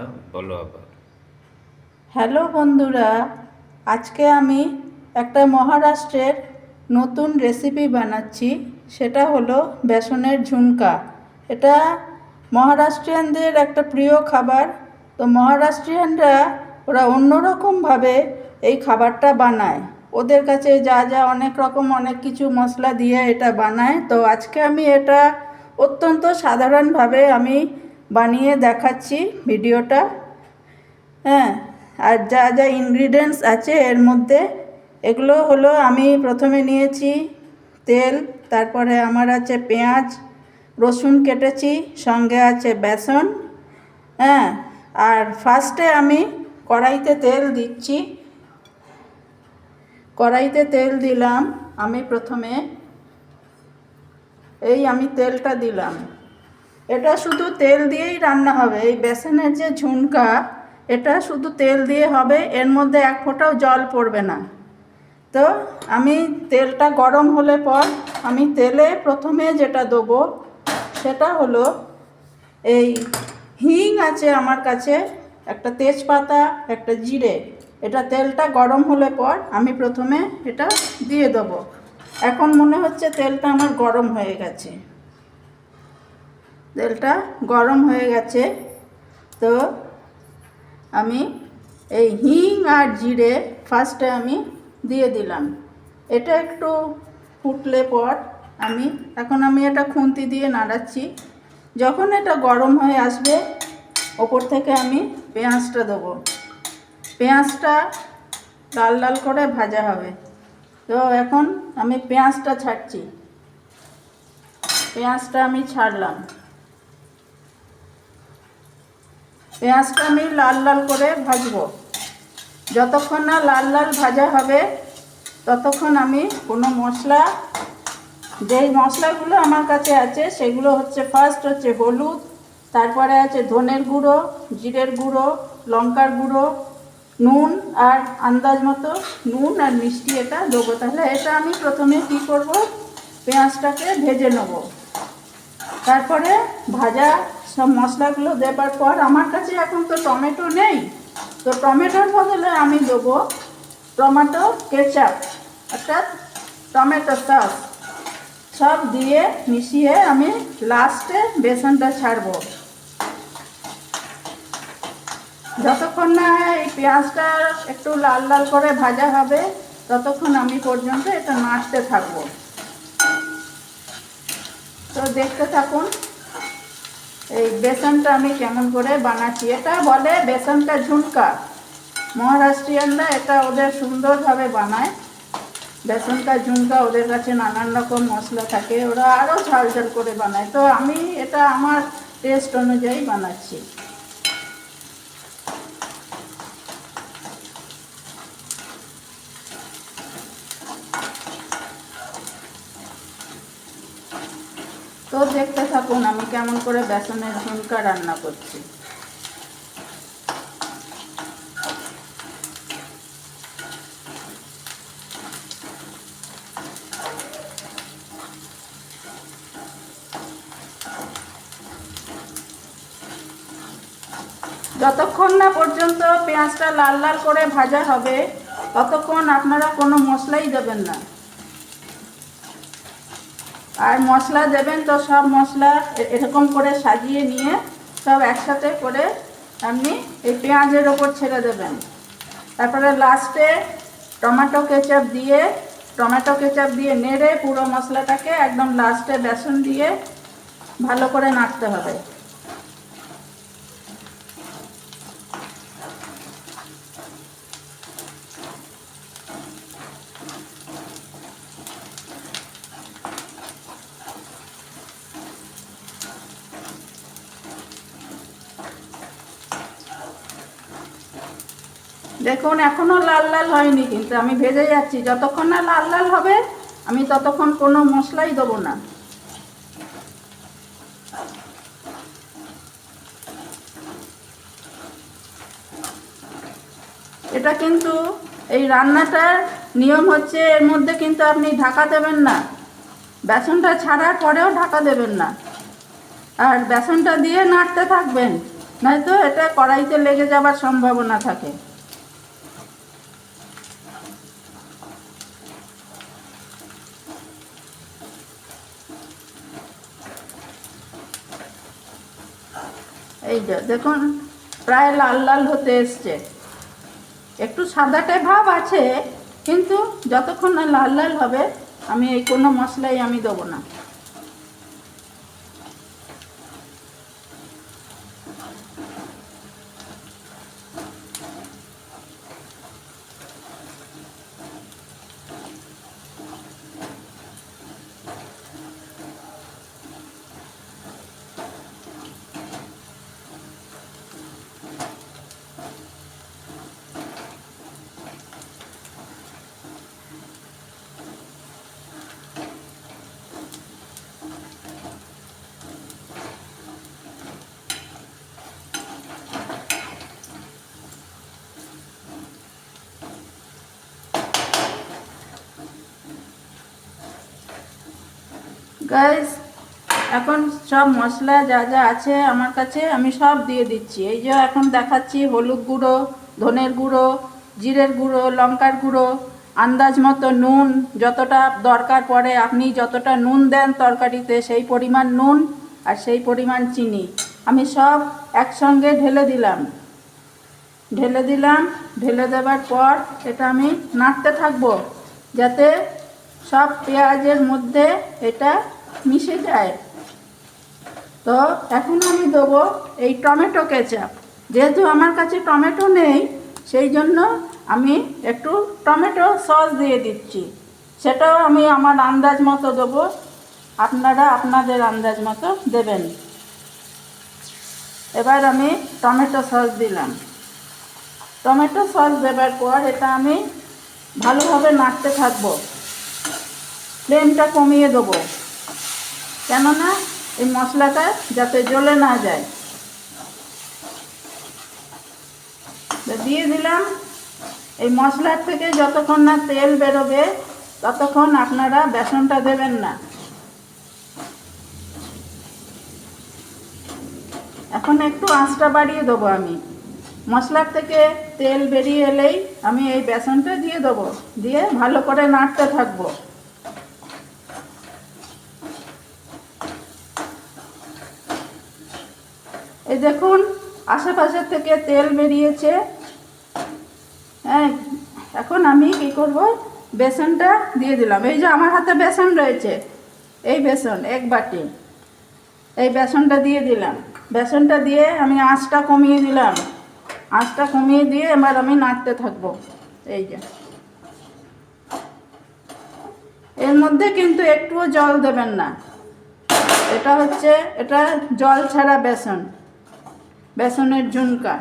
হ্যাঁ বলো আবার। হ্যালো বন্ধুরা, আজকে আমি একটা মহারাষ্ট্রের নতুন রেসিপি বানাচ্ছি, সেটা হলো বেসনের ঝুমকা। এটা মহারাষ্ট্রিয়ানদের একটা প্রিয় খাবার। তো মহারাষ্ট্রিয়ানরা, ওরা অন্যরকমভাবে এই খাবারটা বানায়। ওদের কাছে যা যা অনেক রকম অনেক কিছু মশলা দিয়ে এটা বানায়। তো আজকে আমি এটা অত্যন্ত সাধারণভাবে আমি বানিয়ে দেখাচ্ছি ভিডিওটা। হ্যাঁ আর যা যা ইনগ্রিডিয়েন্টস আছে এর মধ্যে, এগুলো হলো আমি প্রথমে নিয়েছি তেল, তারপরে আমার আছে পেঁয়াজ, রসুন কেটেছি, সঙ্গে আছে বেসন হ্যাঁ আর ফার্স্টে আমি কড়াইতে তেল দিচ্ছি। কড়াইতে তেল দিলাম, আমি প্রথমে এই আমি তেলটা দিলাম। এটা শুধু তেল দিয়েই রান্না হবে। এই বেসনের যে ঝুনকা, এটা শুধু তেল দিয়ে হবে, এর মধ্যে এক ফোঁটাও জল পড়বে না। তো আমি তেলটা গরম হলে পর আমি তেলে প্রথমে যেটা দেবো, সেটা হলো এই হিং আছে আমার কাছে, একটা তেজপাতা, একটা জিরে। এটা তেলটা গরম হলে পর আমি প্রথমে এটা দিয়ে দেবো। এখন মনে হচ্ছে তেলটা আমার গরম হয়ে গেছে। তেলটা গরম হয়ে গেছে। তো আমি এই হিং আর জিরে ফার্স্টে আমি দিয়ে দিলাম। এটা একটু ফুটলে পর আমি, এখন আমি এটা খুন্তি দিয়ে নাড়াচ্ছি। যখন এটা গরম হয়ে আসবে, ওপর থেকে আমি পেঁয়াজটা দেবো। পেঁয়াজটা লাল লাল করে ভাজা হবে। তো এখন আমি পেঁয়াজটা ছাড়ছি। পেঁয়াজটা আমি ছাড়লাম। পেঁয়াজটা আমি লাল লাল করে ভাজবো। যতক্ষণ না লাল লাল ভাজা হবে, ততক্ষণ আমি কোনো মশলা, যেই মশলাগুলো আমার কাছে আছে, সেগুলো হচ্ছে ফার্স্ট হচ্ছে হলুদ, তারপরে আছে ধনের গুঁড়ো, জিরের গুঁড়ো, লঙ্কার গুঁড়ো, নুন আর আন্দাজ মতো নুন আর মিষ্টি এটা দেবো। তাহলে এটা আমি প্রথমে কী করব? পেঁয়াজটাকে ভেজে নেব। তারপরে ভাজা সব মশলাগুলো দেবার পর আমার কাছে এখন তো টমেটো নেই। তো টমেটোর বদলে আমি দেবো টমেটো কেচাপ, অর্থাৎ টমেটো সস। সব দিয়ে মিশিয়ে আমি লাস্টে বেসনটা ছাড়বো। যতক্ষণ না এই পেঁয়াজটা একটু লাল লাল করে ভাজা হবে, ততক্ষণ আমি পর্যন্ত এটা নাড়তে থাকব। তো দেখতে থাকুন, এই বেসনটা আমি কেমন করে বানাচ্ছি। এটা বলে বেসনটা ঝুমকা। মহারাষ্ট্রিয়ানরা এটা ওদের সুন্দরভাবে বানায়। বেসনটা ঝুমকা, ওদের কাছে নানান রকম মশলা থাকে, ওরা আরও ঝাল ঝাল করে বানায়। তো আমি এটা আমার টেস্ট অনুযায়ী বানাচ্ছি। তো দেখতে থাকুন আমি কেমন করে বেসনের ঝুমকা রান্না করছি। যতক্ষণ না পর্যন্ত পেঁয়াজটা লাল লাল করে ভাজা হবে, ততক্ষণ আপনারা কোনো মশলাই দেবেন না। আর মশলা দেবেন তো সব মশলা এরকম করে সাজিয়ে নিয়ে সব একসাথে করে আপনি এই পেঁয়াজের ওপর ছেড়ে দেবেন। তারপরে লাস্টে টমেটো কেচাপ দিয়ে, টমেটো কেচাপ দিয়ে নেড়ে পুরো মশলাটাকে একদম লাস্টে বেসন দিয়ে ভালো করে নাড়তে হবে। দেখুন এখনও লাল লাল হয়নি, কিন্তু আমি ভেজে যাচ্ছি। যতক্ষণ না লাল লাল হবে, আমি ততক্ষণ কোনো মশলাই দেবো না। এটা কিন্তু, এই রান্নাটার নিয়ম হচ্ছে, এর মধ্যে কিন্তু আপনি ঢাকা দেবেন না। বেসনটা ছাড়ার পরেও ঢাকা দেবেন না। আর বেসনটা দিয়ে নাড়তে থাকবেন, নয়তো এটা কড়াইতে লেগে যাবার সম্ভাবনা থাকে। এই যে, দেখুন, প্রায় লাল লাল হতে এসছে। একটু সাদাটে ভাব আছে, কিন্তু যতক্ষণ না লাল লাল হবে, আমি এই কোনো মশলাই আমি দেবো না। গাইস এখন সব মশলা যা যা আছে আমার কাছে আমি সব দিয়ে দিচ্ছি। এই যে এখন দেখাচ্ছি হলুদ গুঁড়ো, ধনের গুঁড়ো, জিরের গুঁড়ো, লঙ্কার গুঁড়ো, আন্দাজ মতো নুন, যতটা দরকার পড়ে আপনি যতটা নুন দেন তরকারিতে সেই পরিমাণ নুন আর সেই পরিমাণ চিনি। আমি সব একসঙ্গে ঢেলে দিলাম। ঢেলে দিলাম, ঢেলে দেওয়ার পর এটা আমি নাড়তে থাকব, যাতে সব পেঁয়াজের মধ্যে এটা মিশে যায়। তো এখন আমি দেবো এই টমেটো কেচাপ। যেহেতু আমার কাছে টমেটো নেই, সেই জন্য আমি একটু টমেটো সস দিয়ে দিচ্ছি। সেটাও আমি আমার আন্দাজ মতো দেবো। আপনারা আপনাদের আন্দাজ মতো দেবেন। এবার আমি টমেটো সস দিলাম। টমেটো সস দেবার পর এটা আমি ভালোভাবে নাড়তে থাকব। ফ্লেমটা কমিয়ে দেবো। কেননা এই মশলাটা যাতে জ্বলে না যায়। দিয়ে দিলাম। এই মশলার থেকে যতক্ষণ না তেল বেরোবে, ততক্ষণ আপনারা বেসনটা দেবেন না। এখন একটু আঁচটা বাড়িয়ে দেবো আমি। মশলার থেকে তেল বেরিয়ে এলেই আমি এই বেসনটা দিয়ে দেবো। দিয়ে ভালো করে নাড়তে থাকব। এই দেখুন, আশেপাশের থেকে তেল বেরিয়েছে। হ্যাঁ এখন আমি কি করব? বেসনটা দিয়ে দিলাম। এই যে আমার হাতে বেসন রয়েছে, এই বেসন, এক বাটি। এই বেসনটা দিয়ে দিলাম। বেসনটা দিয়ে আমি আঁচটা কমিয়ে দিলাম। আঁচটা কমিয়ে দিয়ে এবার আমি নাড়তে থাকব। এই যে। এর মধ্যে কিন্তু একটুও জল দেবেন না। এটা হচ্ছে, এটা জল ছাড়া বেসন। বেসনের ঝুনকা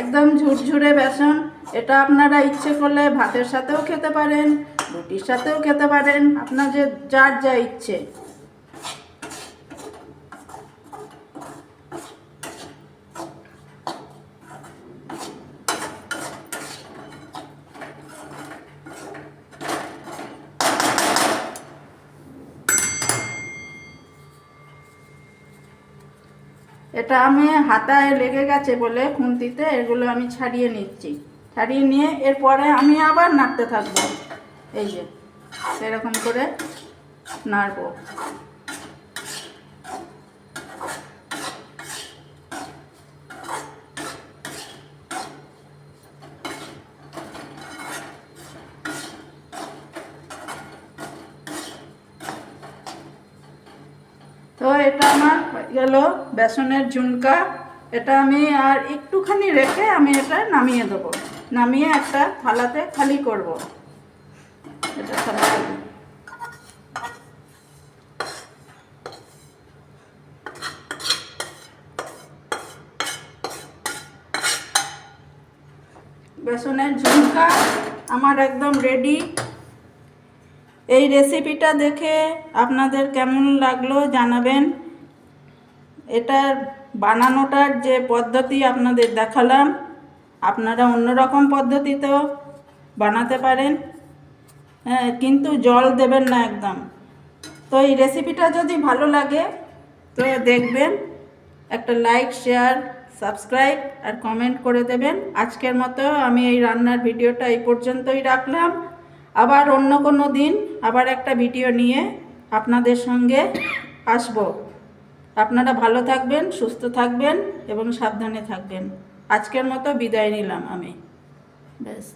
একদম ঝুরঝুরে বেসন, এটা আপনারা ইচ্ছে করলে ভাতের সাথেও খেতে পারেন, রুটির সাথেও খেতে পারেন, আপনার যে যার যা ইচ্ছে। এটা আমি হাতায় লেগে গেছে বলে খুন্তিতে, এগুলো আমি ছাড়িয়ে নিচ্ছি। ছাড়িয়ে নিয়ে এরপরে আমি আবার নাড়তে থাকব। এই যে, সেরকম করে নাড়বো। তো এটা আমার গেল, বেসনের ঝুনকা, এটা আমি আর একটুখানি রেখে আমি এটা নামিয়ে দেবো। নামিয়ে একটা থালাতে খালি করব। এটা দিই। বেসনের ঝুমকা আমার একদম রেডি এই রেসিপিটা দেখে আপনাদের কেমন লাগল জানাবেন। এটার বানানোটার যে পদ্ধতি আপনাদের দেখালাম, আপনারা অন্যরকম পদ্ধতিতেও বানাতে পারেন। হ্যাঁ কিন্তু জল দেবেন না একদম। তো এই রেসিপিটা যদি ভালো লাগে, তো দেখবেন, একটা লাইক শেয়ার সাবস্ক্রাইব আর কমেন্ট করে দেবেন। আজকের মতো আমি এই রান্নার ভিডিওটা এই পর্যন্তই রাখলাম। আবার অন্য কোনো দিন আবার একটা ভিডিও নিয়ে আপনাদের সঙ্গে আসব। আপনারা ভালো থাকবেন সুস্থ থাকবেন এবং সাবধানে থাকবেন। আজকের মতো বিদায় নিলাম আমি। ব্যাস।